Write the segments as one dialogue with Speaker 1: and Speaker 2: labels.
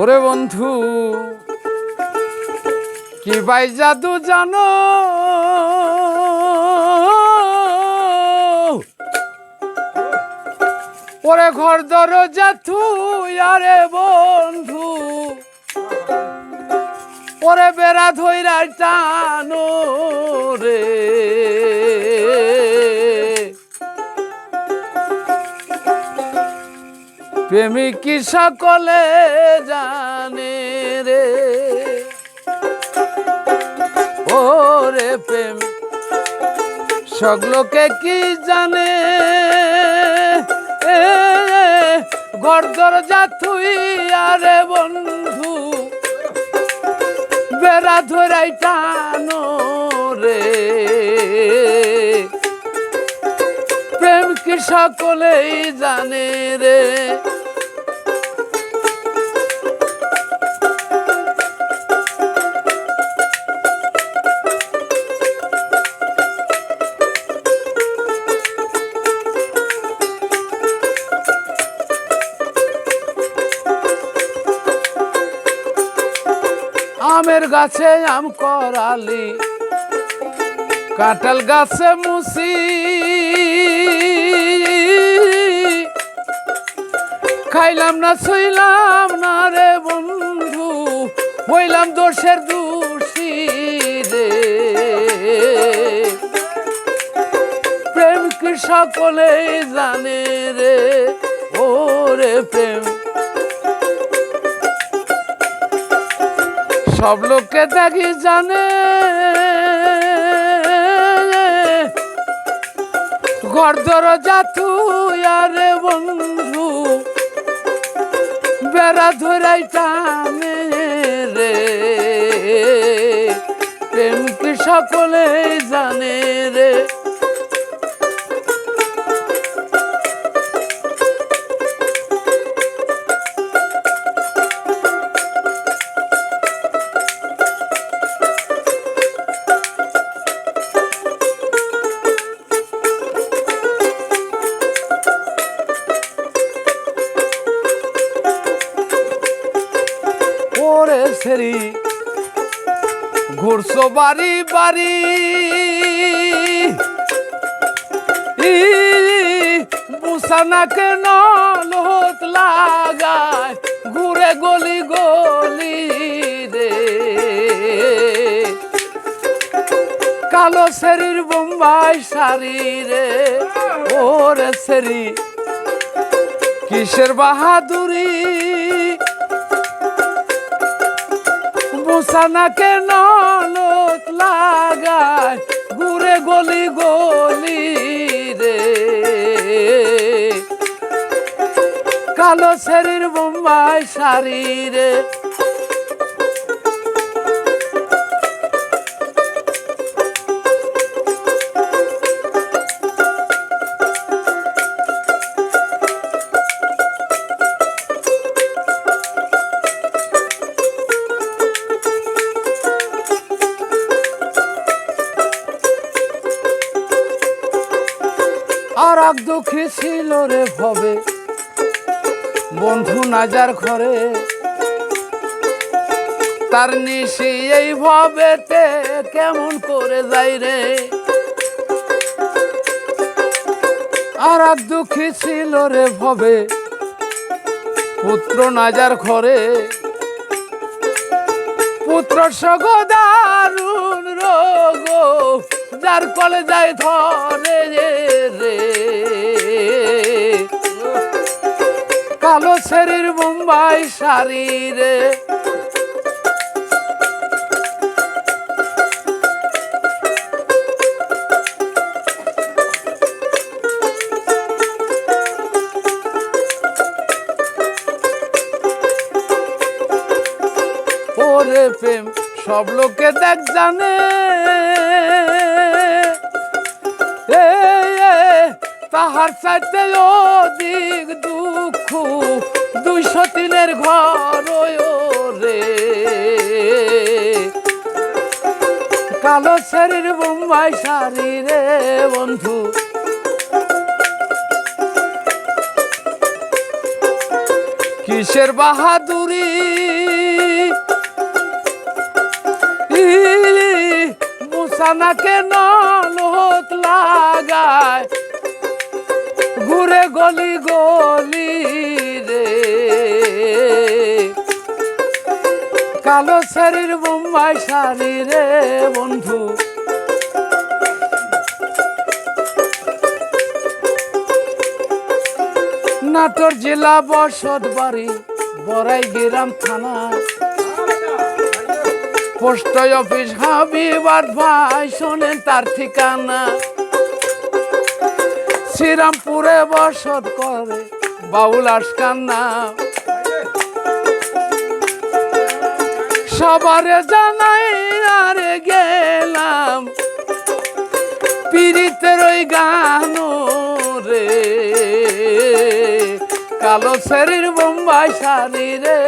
Speaker 1: ওরে বন্ধু, কি বাই জাদু জানো? ওরে ঘর দরজা তুই আরে বন্ধু, ওরে বেড়া ধইরা টানো রে। প্রেমিক সকলে জানে রে। ও রে প্রেম সকলোকে কি জানে? ঘর দরজা তুই আরে বন্ধু, বেড়া ধরাই টানো সকলেই জানে রে। আমের গাছে আম করালি কাঁঠাল গাছে মুসি খাইলাম না, ছুইলাম না রে বন্ধু হইলাম দোষের দোষী রে। প্রেম কি সকলেই জানে রে? ও রে প্রেম। সব লোককে দেখি জানে। ঘর দরজা তুই আরে বন্ধু বেড়া ধরাই টানে রে। প্রেম কি সকলে জানে রে? ওরে সেরি। ঘুরছো বাড়ি বাড়ি। বুসানাকে নলত লাগায় ঘুরে গলি গলি রে। কালো শরীর বোম্বাই শাড়ি রে ওরে সেরি। কিসের বাহাদুরি? মুসানাকে নলত লাগায়? ঘুরে গলি গলি রে। কালো শরীর বোম্বাই শাড়ি রে। আর এক দুঃখী ছিল রে ভবে। বন্ধু নাজার ঘরে, তার নিশি এই ভবেতে কেমন করে যাই রে? আর এক দুঃখী ছিল রে ভবে। পুত্র নাজার ঘরে, পুত্র সগদারুণ রোগ যার কলে যায় ধরে রে। কালো শরীর মুম্বাই শাড়ি ওরে প্রেম, সব লোকে দেখ জানে। তাহার চাইতে অধিক দুঃখ দুইশো তিনের ঘর রে। কালো শরীর বোম্বাই শাড়ি রে বন্ধু। কিসের বাহাদুরি? মুসানা কেন লোত লাগায়। ঘুরে গলি গলি রে। কালো শরীর বোম্বাই শাড়ি রে বন্ধু। নাটোর জেলা বসত বাড়ি বড়াই গ্রাম থানা। পোস্ট অফিস হাবিবার ভাই শোনেন তার ঠিকানা। শ্রীরামপুরে বসত করে, বাউল আশকান্না সবারে জানাই আরে গেলাম, পীড়িতের ওই গান রে। কালো শরীর বোম্বাই শাড়ি রে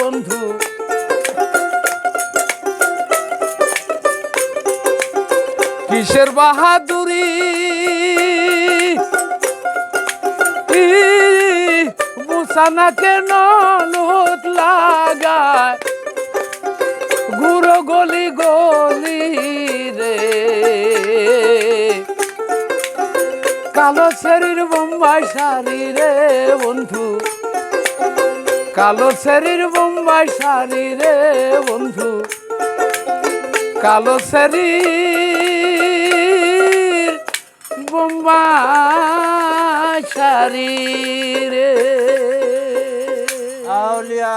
Speaker 1: বন্ধু। কিসের বাহাদুরি? বুসানা কেন লোত লাগায়। ঘুরো গলি গলি রে। কালো শরীর বোম্বাই শাড়ি রে বন্ধু। কালো শরীর বোম্বাই শাড়ি রে বন্ধু। কালো শরীর বোম্বাই শাড়ি রে
Speaker 2: আউলিয়া